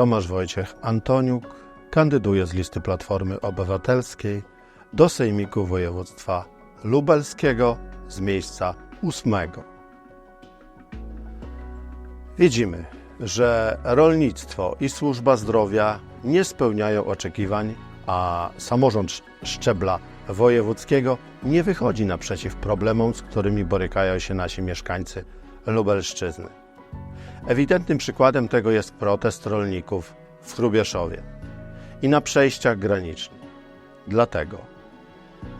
Tomasz Wojciech Antoniuk kandyduje z listy Platformy Obywatelskiej do Sejmiku Województwa Lubelskiego z miejsca ósmego. Widzimy, że rolnictwo i służba zdrowia nie spełniają oczekiwań, a samorząd sz- szczebla wojewódzkiego nie wychodzi naprzeciw problemom, z którymi borykają się nasi mieszkańcy Lubelszczyzny. Ewidentnym przykładem tego jest protest rolników w Hrubieszowie i na przejściach granicznych. Dlatego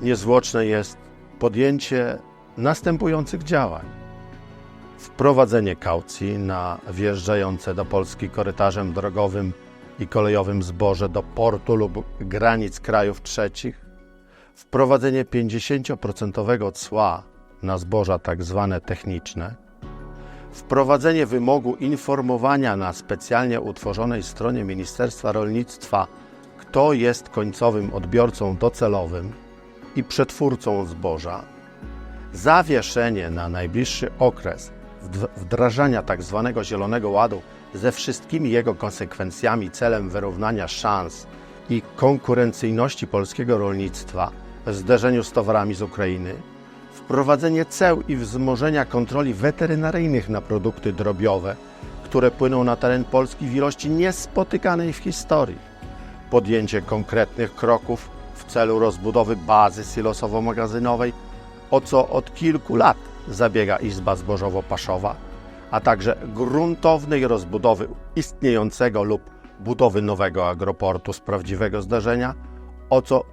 niezwłoczne jest podjęcie następujących działań. Wprowadzenie kaucji na wjeżdżające do Polski korytarzem drogowym i kolejowym zboże do portu lub granic krajów trzecich, wprowadzenie 50% cła na zboża tak zwane techniczne, wprowadzenie wymogu informowania na specjalnie utworzonej stronie Ministerstwa Rolnictwa, kto jest końcowym odbiorcą docelowym i przetwórcą zboża, zawieszenie na najbliższy okres wd- wdrażania tzw. Zielonego Ładu ze wszystkimi jego konsekwencjami celem wyrównania szans i konkurencyjności polskiego rolnictwa w zderzeniu z towarami z Ukrainy, wprowadzenie ceł i wzmożenia kontroli weterynaryjnych na produkty drobiowe, które płyną na teren Polski w ilości niespotykanej w historii, podjęcie konkretnych kroków w celu rozbudowy bazy silosowo-magazynowej, o co od kilku lat zabiega Izba Zbożowo-Paszowa, a także gruntownej rozbudowy istniejącego lub budowy nowego agroportu z prawdziwego zdarzenia, o co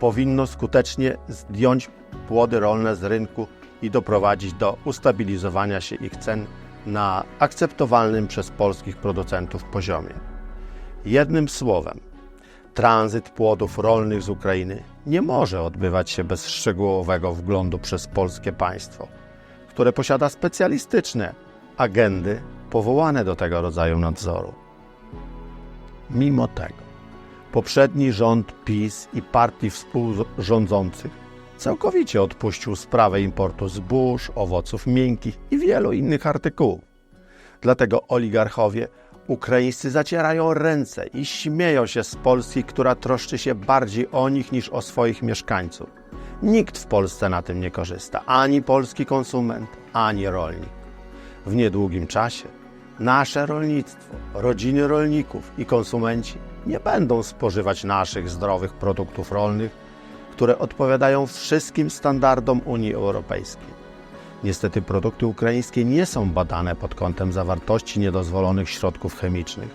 powinno skutecznie zdjąć płody rolne z rynku i doprowadzić do ustabilizowania się ich cen na akceptowalnym przez polskich producentów poziomie. Jednym słowem, tranzyt płodów rolnych z Ukrainy nie może odbywać się bez szczegółowego wglądu przez polskie państwo, które posiada specjalistyczne agendy powołane do tego rodzaju nadzoru. Mimo tego, poprzedni rząd PiS i partii współrządzących całkowicie odpuścił sprawę importu zbóż, owoców miękkich i wielu innych artykułów. Dlatego oligarchowie ukraińscy zacierają ręce i śmieją się z Polski, która troszczy się bardziej o nich niż o swoich mieszkańców. Nikt w Polsce na tym nie korzysta, ani polski konsument, ani rolnik. W niedługim czasie nasze rolnictwo, rodziny rolników i konsumenci nie będą spożywać naszych zdrowych produktów rolnych, które odpowiadają wszystkim standardom Unii Europejskiej. Niestety produkty ukraińskie nie są badane pod kątem zawartości niedozwolonych środków chemicznych,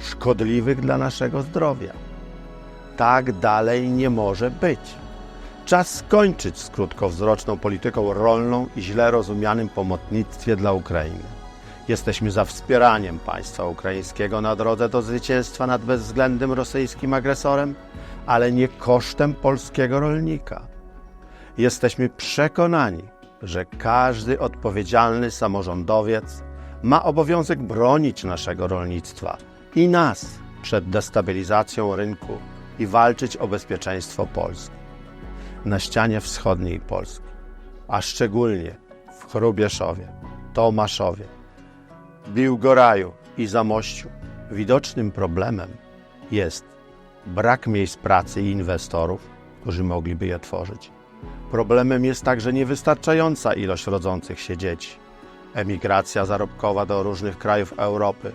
szkodliwych dla naszego zdrowia. Tak dalej nie może być. Czas skończyć z krótkowzroczną polityką rolną i źle rozumianym pomocnictwie dla Ukrainy. Jesteśmy za wspieraniem państwa ukraińskiego na drodze do zwycięstwa nad bezwzględnym rosyjskim agresorem, ale nie kosztem polskiego rolnika. Jesteśmy przekonani, że każdy odpowiedzialny samorządowiec ma obowiązek bronić naszego rolnictwa i nas przed destabilizacją rynku i walczyć o bezpieczeństwo Polski. Na ścianie wschodniej Polski, a szczególnie w Chrubieszowie, Tomaszowie, Biłgoraju i Zamościu, widocznym problemem jest brak miejsc pracy i inwestorów, którzy mogliby je tworzyć. Problemem jest także niewystarczająca ilość rodzących się dzieci, emigracja zarobkowa do różnych krajów Europy.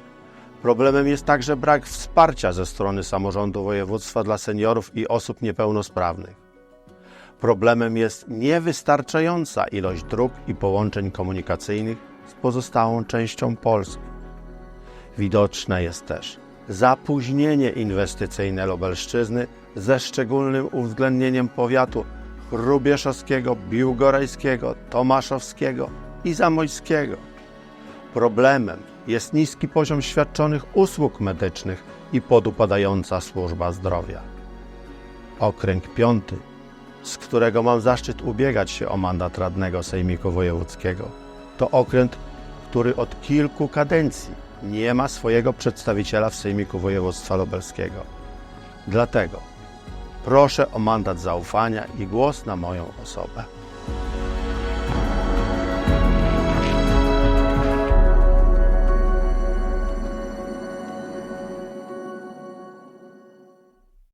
Problemem jest także brak wsparcia ze strony samorządu województwa dla seniorów i osób niepełnosprawnych. Problemem jest niewystarczająca ilość dróg i połączeń komunikacyjnych z pozostałą częścią Polski. Widoczne jest też zapóźnienie inwestycyjne Lubelszczyzny ze szczególnym uwzględnieniem powiatu chrubieszowskiego, biłgorajskiego, tomaszowskiego i zamojskiego. Problemem jest niski poziom świadczonych usług medycznych i podupadająca służba zdrowia. Okręg piąty, z którego mam zaszczyt ubiegać się o mandat radnego Sejmiku Wojewódzkiego, to okręg, który od kilku kadencji nie ma swojego przedstawiciela w Sejmiku Województwa Lubelskiego. Dlatego proszę o mandat zaufania i głos na moją osobę.